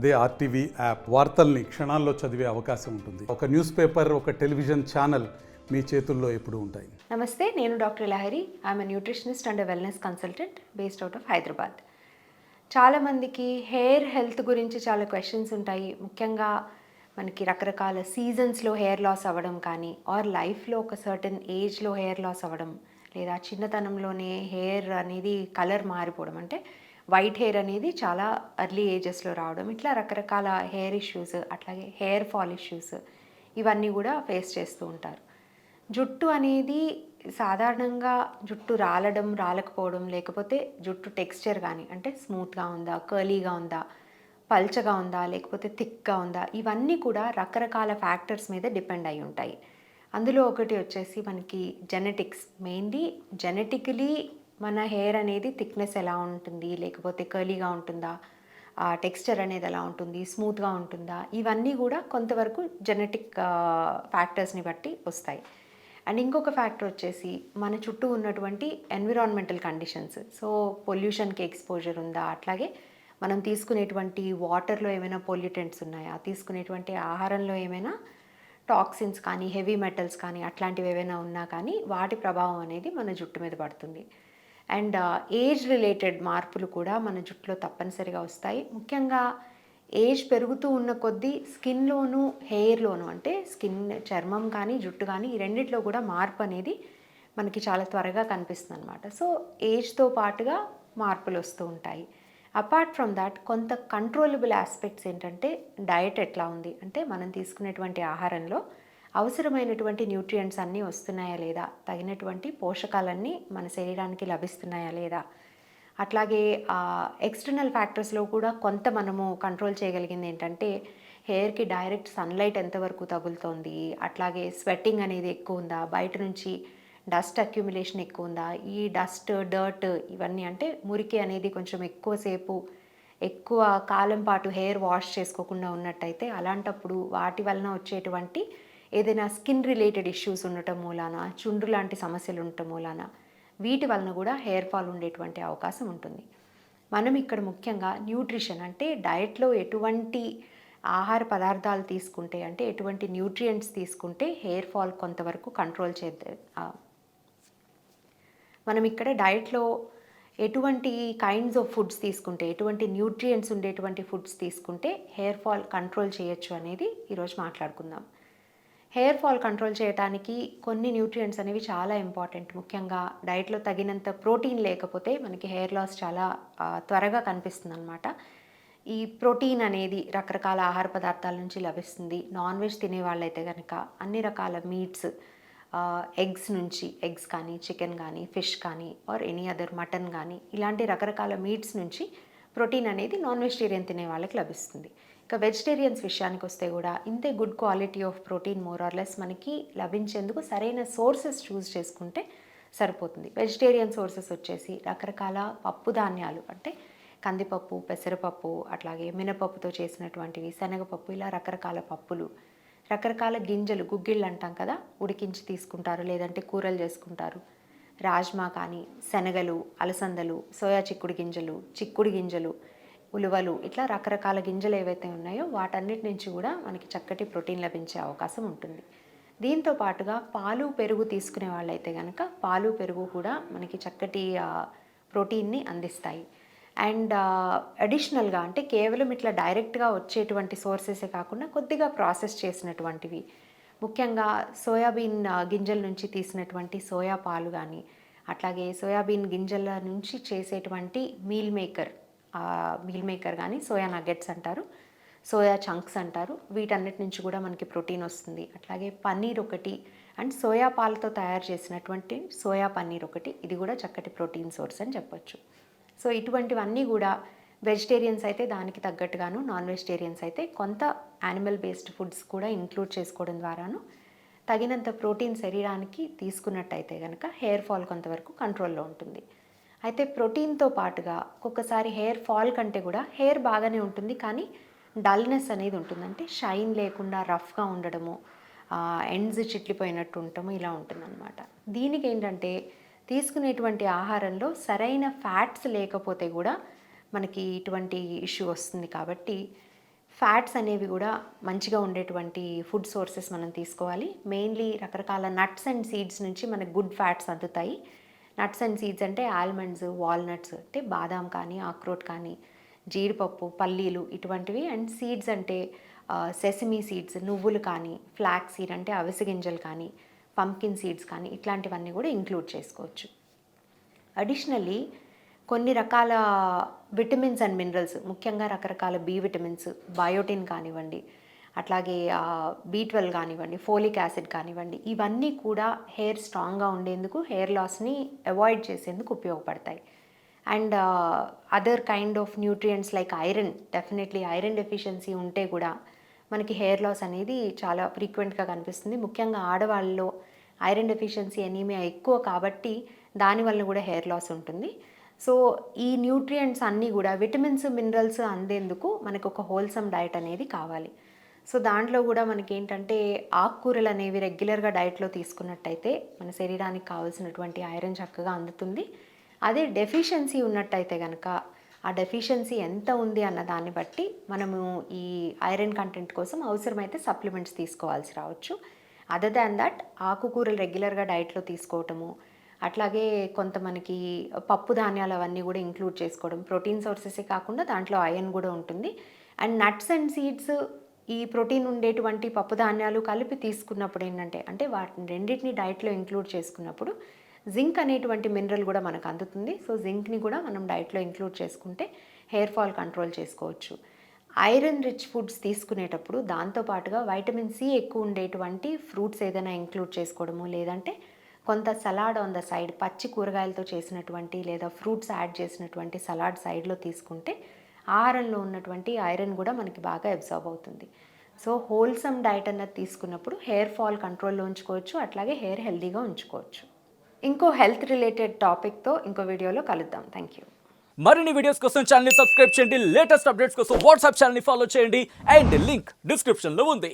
అదే RTV app వార్తల్ని క్షణాల్లో చదివే అవకాశం ఉంటుంది. ఒక న్యూస్ పేపర్ ఒక టెలివిజన్ ఛానల్ మీ చేతుల్లో ఎప్పుడు ఉంటాయి. నమస్తే నేను doctor Lahari. I'm nutritionist and wellness consultant based out of Hyderabad చాలామందికి హెయిర్ హెల్త్ గురించి చాలా క్వశ్చన్స్ ఉంటాయి. ముఖ్యంగా మనకి రకరకాల సీజన్స్లో హెయిర్ లాస్ అవ్వడం కానీ ఆర్ లైఫ్లో ఒక సర్టన్ ఏజ్లో హెయిర్ లాస్ అవ్వడం లేదా చిన్నతనంలోనే హెయిర్ అనేది కలర్ మారిపోవడం. అంటే వైట్ హెయిర్ అనేది చాలా అర్లీ ఏజెస్లో రావడం ఇట్లా రకరకాల హెయిర్ ఇష్యూస్ అట్లాగే హెయిర్ ఫాల్ ఇష్యూస్ ఇవన్నీ కూడా ఫేస్ చేస్తూ ఉంటారు. జుట్టు అనేది సాధారణంగా జుట్టు రాలడం రాలకపోవడం లేకపోతే జుట్టు టెక్స్చర్ కానీ అంటే స్మూత్గా ఉందా కర్లీగా ఉందా పల్చగా ఉందా లేకపోతే థిక్గా ఉందా ఇవన్నీ కూడా రకరకాల ఫ్యాక్టర్స్ మీద డిపెండ్ అయి ఉంటాయి. అందులో ఒకటి వచ్చేసి మనకి జెనెటిక్స్. మెయిన్లీ జెనెటికలీ మన హెయిర్ అనేది థిక్నెస్ ఎలా ఉంటుంది లేకపోతే కర్లీగా ఉంటుందా ఆ టెక్స్చర్ అనేది ఎలా ఉంటుంది స్మూత్గా ఉంటుందా ఇవన్నీ కూడా కొంతవరకు జెనెటిక్ ఫ్యాక్టర్స్ని బట్టి వస్తాయి. అండ్ ఇంకొక ఫ్యాక్టర్ వచ్చేసి మన చుట్టూ ఉన్నటువంటి ఎన్విరాన్మెంటల్ కండిషన్స్. సో పొల్యూషన్కి ఎక్స్పోజర్ ఉందా? అట్లాగే మనం తీసుకునేటువంటి వాటర్లో ఏమైనా పొల్యూటెంట్స్ ఉన్నాయా? తీసుకునేటువంటి ఆహారంలో ఏమైనా టాక్సిన్స్ కానీ హెవీ మెటల్స్ కానీ అట్లాంటివి ఏవైనా ఉన్నా కానీ వాటి ప్రభావం అనేది మన జుట్టు మీద పడుతుంది. అండ్ ఏజ్ రిలేటెడ్ మార్పులు కూడా మన జుట్టులో తప్పనిసరిగా వస్తాయి. ముఖ్యంగా ఏజ్ పెరుగుతూ ఉన్న కొద్దీ స్కిన్లోను హెయిర్లోను అంటే స్కిన్ చర్మం కానీ జుట్టు కానీ ఈ రెండిట్లో కూడా మార్పు అనేది మనకి చాలా త్వరగా కనిపిస్తుంది అనమాట సో ఏజ్తో పాటుగా మార్పులు వస్తూ ఉంటాయి. అపార్ట్ ఫ్రమ్ దాట్ కొంత కంట్రోలబుల్ ఆస్పెక్ట్స్ ఏంటంటే డయట్ ఎట్లా ఉంది? అంటే మనం తీసుకునేటువంటి ఆహారంలో అవసరమైనటువంటి న్యూట్రియంట్స్ అన్నీ వస్తున్నాయా లేదా? తగినటువంటి పోషకాలన్నీ మన శరీరానికి లభిస్తున్నాయా లేదా? అట్లాగే ఎక్స్టర్నల్ ఫ్యాక్టర్స్లో కూడా కొంత మనము కంట్రోల్ చేయగలిగింది ఏంటంటే హెయిర్కి డైరెక్ట్ సన్లైట్ ఎంతవరకు తగులుతోంది? అట్లాగే స్వెట్టింగ్ అనేది ఎక్కువ ఉందా? బయట నుంచి డస్ట్ అక్యుమిలేషన్ ఎక్కువ ఉందా? ఈ డస్ట్ డర్ట్ ఇవన్నీ అంటే మురికి అనేది కొంచెం ఎక్కువసేపు ఎక్కువ కాలం పాటు హెయిర్ వాష్ చేసుకోకుండా ఉన్నట్టయితే అలాంటప్పుడు వాటి వలన వచ్చేటువంటి ఏదైనా స్కిన్ రిలేటెడ్ ఇష్యూస్ ఉండటం మూలాన చుండ్రు లాంటి సమస్యలు ఉండటం మూలాన వీటి వలన కూడా హెయిర్ ఫాల్ ఉండేటువంటి అవకాశం ఉంటుంది. మనం ఇక్కడ ముఖ్యంగా న్యూట్రిషన్ అంటే డయట్లో ఎటువంటి ఆహార పదార్థాలు తీసుకుంటే అంటే ఎటువంటి న్యూట్రియంట్స్ తీసుకుంటే హెయిర్ ఫాల్ కొంతవరకు కంట్రోల్ చేద్ద మనం ఇక్కడ డయట్లో ఎటువంటి కైండ్స్ ఆఫ్ ఫుడ్స్ తీసుకుంటే ఎటువంటి న్యూట్రియంట్స్ ఉండేటువంటి ఫుడ్స్ తీసుకుంటే హెయిర్ ఫాల్ కంట్రోల్ చేయొచ్చు అనేది ఈరోజు మాట్లాడుకుందాం. హెయిర్ ఫాల్ కంట్రోల్ చేయడానికి కొన్ని న్యూట్రియంట్స్ అనేవి చాలా ఇంపార్టెంట్. ముఖ్యంగా డైట్లో తగినంత ప్రోటీన్ లేకపోతే మనకి హెయిర్ లాస్ చాలా త్వరగా కనిపిస్తుంది అనమాట ఈ ప్రోటీన్ అనేది రకరకాల ఆహార పదార్థాల నుంచి లభిస్తుంది. నాన్ వెజ్ తినే వాళ్ళైతే కనుక అన్ని రకాల మీట్స్ ఎగ్స్ నుంచి ఎగ్స్ కానీ చికెన్ కానీ ఫిష్ కానీ ఆర్ ఎనీ అదర్ మటన్ కానీ ఇలాంటి రకరకాల మీట్స్ నుంచి ప్రోటీన్ అనేది నాన్ వెజిటేరియన్ తినే వాళ్ళకి లభిస్తుంది. ఇక వెజిటేరియన్స్ విషయానికి వస్తే కూడా ఇంతే good quality of protein more or less మనకి లభించేందుకు సరైన సోర్సెస్ చూస్ చేసుకుంటే సరిపోతుంది. వెజిటేరియన్ సోర్సెస్ వచ్చేసి రకరకాల పప్పు ధాన్యాలు అంటే కందిపప్పు పెసరపప్పు అట్లాగే మినపప్పుతో చేసినటువంటివి శనగపప్పు ఇలా రకరకాల పప్పులు రకరకాల గింజలు గుగ్గిళ్ళు అంటాం కదా ఉడికించి తీసుకుంటారు లేదంటే కూరలు చేసుకుంటారు. రాజ్మా కానీ శనగలు అలసందలు సోయా చిక్కుడు గింజలు చిక్కుడు గింజలు ఉలువలు ఇట్లా రకరకాల గింజలు ఏవైతే ఉన్నాయో వాటన్నిటి నుంచి కూడా మనకి చక్కటి ప్రోటీన్ లభించే అవకాశం ఉంటుంది. దీంతో పాటుగా పాలు పెరుగు తీసుకునే వాళ్ళైతే కనుక పాలు పెరుగు కూడా మనకి చక్కటి ప్రోటీన్ని అందిస్తాయి. అండ్ అడిషనల్గా అంటే కేవలం ఇట్లా డైరెక్ట్గా వచ్చేటువంటి సోర్సెసే కాకుండా కొద్దిగా ప్రాసెస్ చేసినటువంటివి. ముఖ్యంగా సోయాబీన్ గింజల నుంచి తీసినటువంటి సోయా పాలు కానీ అట్లాగే సోయాబీన్ గింజల నుంచి చేసేటువంటి మీల్ మేకర్ మీల్ మేకర్ కానీ సోయా నగెట్స్ అంటారు. సోయా చంక్స్ అంటారు. వీటన్నిటి నుంచి కూడా మనకి ప్రోటీన్ వస్తుంది. అట్లాగే పన్నీర్ ఒకటి అండ్ సోయా పాలతో తయారు చేసినటువంటి సోయా పన్నీర్ ఒకటి. ఇది కూడా చక్కటి ప్రోటీన్ సోర్స్ అని చెప్పొచ్చు. సో ఇటువంటివన్నీ కూడా వెజిటేరియన్స్ అయితే దానికి తగ్గట్టుగాను నాన్ వెజిటేరియన్స్ అయితే కొంత యానిమల్ బేస్డ్ ఫుడ్స్ కూడా ఇంక్లూడ్ చేసుకోవడం ద్వారాను తగినంత ప్రోటీన్ శరీరానికి తీసుకున్నట్టయితే కనుక హెయిర్ ఫాల్ కొంతవరకు కంట్రోల్లో ఉంటుంది. అయితే ప్రోటీన్తో పాటుగా ఒక్కొక్కసారి హెయిర్ ఫాల్ కంటే కూడా హెయిర్ బాగానే ఉంటుంది. కానీ డల్నెస్ అనేది ఉంటుంది అంటే షైన్ లేకుండా రఫ్గా ఉండడము ఎండ్స్ చిట్లిపోయినట్టు ఉండటము ఇలా ఉంటుందన్నమాట. దీనికి ఏంటంటే తీసుకునేటువంటి ఆహారంలో సరైన ఫ్యాట్స్ లేకపోతే కూడా మనకి ఇటువంటి ఇష్యూ వస్తుంది కాబట్టి ఫ్యాట్స్ అనేవి కూడా మంచిగా ఉండేటువంటి ఫుడ్ సోర్సెస్ మనం తీసుకోవాలి. మెయిన్లీ రకరకాల నట్స్ అండ్ సీడ్స్ నుంచి మనకు గుడ్ ఫ్యాట్స్ అందుతాయి. నట్స్ అండ్ సీడ్స్ అంటే ఆల్మండ్స్ వాల్నట్స్ అంటే బాదాం కానీ ఆక్రోట్ కానీ జీడిపప్పు పల్లీలు ఇటువంటివి. అండ్ సీడ్స్ అంటే సెసమీ సీడ్స్ నువ్వులు కానీ ఫ్లాక్ సీడ్ అంటే అవిసె గింజలు కానీ పంకిన్ సీడ్స్ కానీ ఇట్లాంటివన్నీ కూడా ఇంక్లూడ్ చేసుకోవచ్చు. అడిషనల్లీ కొన్ని రకాల విటమిన్స్ అండ్ మినరల్స్ ముఖ్యంగా రకరకాల బి విటమిన్స్ బయోటిన్ కానివ్వండి అట్లాగే బీ ట్వెల్వ్ కానివ్వండి ఫోలిక్ యాసిడ్ కానివ్వండి ఇవన్నీ కూడా హెయిర్ స్ట్రాంగ్గా ఉండేందుకు హెయిర్ లాస్ని అవాయిడ్ చేసేందుకు ఉపయోగపడతాయి. And other kind of nutrients like iron definitely iron deficiency ఉంటే కూడా మనకి హెయిర్ లాస్ అనేది చాలా ఫ్రీక్వెంట్గా కనిపిస్తుంది. ముఖ్యంగా ఆడవాళ్ళలో ఐరన్ డెఫిషియన్సీ ఎనీమియా ఎక్కువ కాబట్టి దానివల్ల కూడా హెయిర్ లాస్ ఉంటుంది. సో ఈ న్యూట్రియంట్స్ అన్నీ కూడా విటమిన్స్ మినరల్స్ అందేందుకు మనకు ఒక హోల్సమ్ డైట్ అనేది కావాలి. సో దాంట్లో కూడా మనకి ఏంటంటే ఆకుకూరలు అనేవి రెగ్యులర్గా డైట్లో తీసుకున్నట్టయితే మన శరీరానికి కావాల్సినటువంటి ఐరన్ చక్కగా అందుతుంది. అదే డెఫిషియన్సీ ఉన్నట్టయితే కనుక ఆ డెఫిషియన్సీ ఎంత ఉంది అన్న దాన్ని బట్టి మనము ఈ ఐరన్ కంటెంట్ కోసం అవసరమైతే సప్లిమెంట్స్ తీసుకోవాల్సి రావచ్చు. అదర్ దాన్ దట్ ఆకుకూరలు రెగ్యులర్గా డైట్లో తీసుకోవటము అట్లాగే కొంత మనకి పప్పు ధాన్యాలు అవన్నీ కూడా ఇంక్లూడ్ చేసుకోవడం ప్రోటీన్ సోర్సెసే కాకుండా దాంట్లో ఐరన్ కూడా ఉంటుంది. అండ్ నట్స్ అండ్ సీడ్స్ ఈ ప్రోటీన్ ఉండేటువంటి పప్పుధాన్యాలు కలిపి తీసుకున్నప్పుడు ఏంటంటే అంటే వాటిని రెండింటిని డైట్లో ఇంక్లూడ్ చేసుకున్నప్పుడు జింక్ అనేటువంటి మినరల్ కూడా మనకు అందుతుంది. సో జింక్ని కూడా మనం డైట్లో ఇంక్లూడ్ చేసుకుంటే హెయిర్ ఫాల్ కంట్రోల్ చేసుకోవచ్చు. ఐరన్ రిచ్ ఫుడ్స్ తీసుకునేటప్పుడు దాంతోపాటుగా వైటమిన్ సి ఎక్కువ ఉండేటువంటి ఫ్రూట్స్ ఏదైనా ఇంక్లూడ్ చేసుకోవడము లేదంటే కొంత సలాడ్ ఆన్ ద సైడ్ పచ్చి కూరగాయలతో చేసినటువంటి లేదా ఫ్రూట్స్ యాడ్ చేసినటువంటి సలాడ్ సైడ్లో తీసుకుంటే ఆహారంలో ఉన్నటువంటి ఐరన్ కూడా మనకి బాగా అబ్జర్వ్ అవుతుంది. సో హోల్సమ్ డైట్ అన్నది తీసుకున్నప్పుడు హెయిర్ ఫాల్ కంట్రోల్లో ఉంచుకోవచ్చు అట్లాగే హెయిర్ హెల్దీగా ఉంచుకోవచ్చు. ఇంకో హెల్త్ రిలేటెడ్ టాపిక్తో ఇంకో వీడియోలో కలుద్దాం. Thank you. మరిన్ని వీడియోస్ కోసం ఛానల్ సబ్స్క్రైబ్ చేయండి. లేటెస్ట్ అప్డేట్స్ కోసం వాట్సాప్ ఛానల్ని ఫాలో చేయండి. అండ్ లింక్ డిస్క్రిప్షన్లో ఉంది.